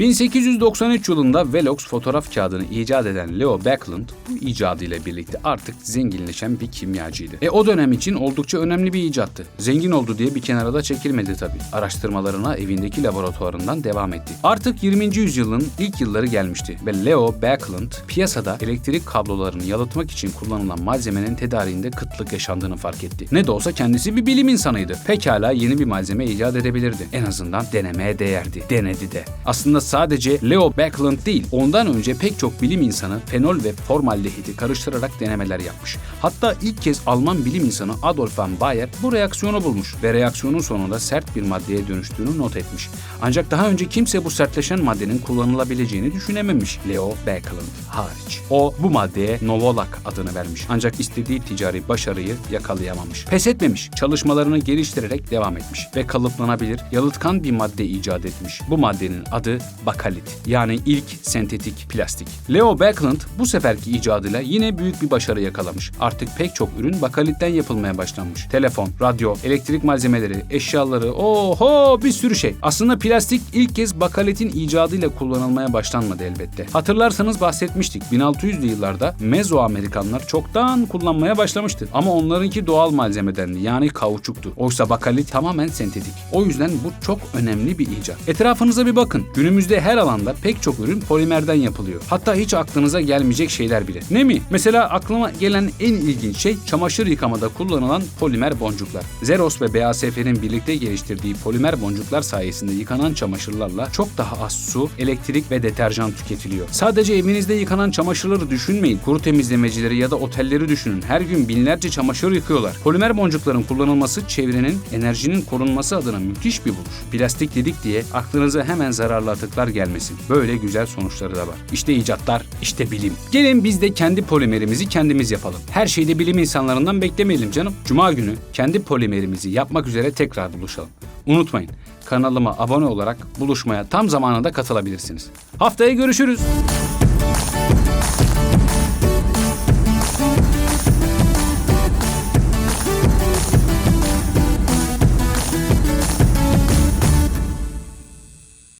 1893 yılında Velox fotoğraf kağıdını icat eden Leo Backlund bu icadıyla birlikte artık zenginleşen bir kimyacıydı. E o dönem için oldukça önemli bir icattı. Zengin oldu diye bir kenara da çekilmedi tabii. Araştırmalarına evindeki laboratuvarından devam etti. Artık 20. yüzyılın ilk yılları gelmişti ve Leo Backlund piyasada elektrik kablolarını yalıtmak için kullanılan malzemenin tedariğinde kıtlık yaşandığını fark etti. Ne de olsa kendisi bir bilim insanıydı. Pekala yeni bir malzeme icat edebilirdi. En azından denemeye değerdi. Denedi de. Aslında sadece Leo Backlund değil, ondan önce pek çok bilim insanı fenol ve formaldehidi karıştırarak denemeler yapmış. Hatta ilk kez Alman bilim insanı Adolf van Bayer bu reaksiyonu bulmuş ve reaksiyonun sonunda sert bir maddeye dönüştüğünü not etmiş. Ancak daha önce kimse bu sertleşen maddenin kullanılabileceğini düşünememiş. Leo Backlund hariç. O bu maddeye Novolak adını vermiş. Ancak istediği ticari başarıyı yakalayamamış. Pes etmemiş. Çalışmalarını geliştirerek devam etmiş ve kalıplanabilir, yalıtkan bir madde icat etmiş. Bu maddenin adı bakalit. Yani ilk sentetik plastik. Leo Backlund bu seferki icadıyla yine büyük bir başarı yakalamış. Artık pek çok ürün bakalitten yapılmaya başlanmış. Telefon, radyo, elektrik malzemeleri, eşyaları, oho bir sürü şey. Aslında plastik ilk kez bakalitin icadıyla kullanılmaya başlanmadı elbette. Hatırlarsanız bahsetmiştik. 1600'lü yıllarda Mezoamerikanlar çoktan kullanmaya başlamıştı. Ama onlarınki doğal malzemedendi yani kauçuktu. Oysa bakalit tamamen sentetik. O yüzden bu çok önemli bir icat. Etrafınıza bir bakın. Günümüzde her alanda pek çok ürün polimerden yapılıyor. Hatta hiç aklınıza gelmeyecek şeyler bile. Ne mi? Mesela aklıma gelen en ilginç şey çamaşır yıkamada kullanılan polimer boncuklar. Xerox ve BASF'nin birlikte geliştirdiği polimer boncuklar sayesinde yıkanan çamaşırlarla çok daha az su, elektrik ve deterjan tüketiliyor. Sadece evinizde yıkanan çamaşırları düşünmeyin. Kuru temizlemecileri ya da otelleri düşünün. Her gün binlerce çamaşır yıkıyorlar. Polimer boncukların kullanılması çevrenin, enerjinin korunması adına müthiş bir buluş. Plastik dedik diye aklınıza hemen zararlı atıklar gelmesin. Böyle güzel sonuçları da var. İşte icatlar, işte bilim. Gelin biz de kendi polimerimizi kendimiz yapalım. Her şeyde bilim insanlarından beklemeyelim canım. Cuma günü kendi polimerimizi yapmak üzere tekrar buluşalım. Unutmayın kanalıma abone olarak buluşmaya tam zamanında katılabilirsiniz. Haftaya görüşürüz.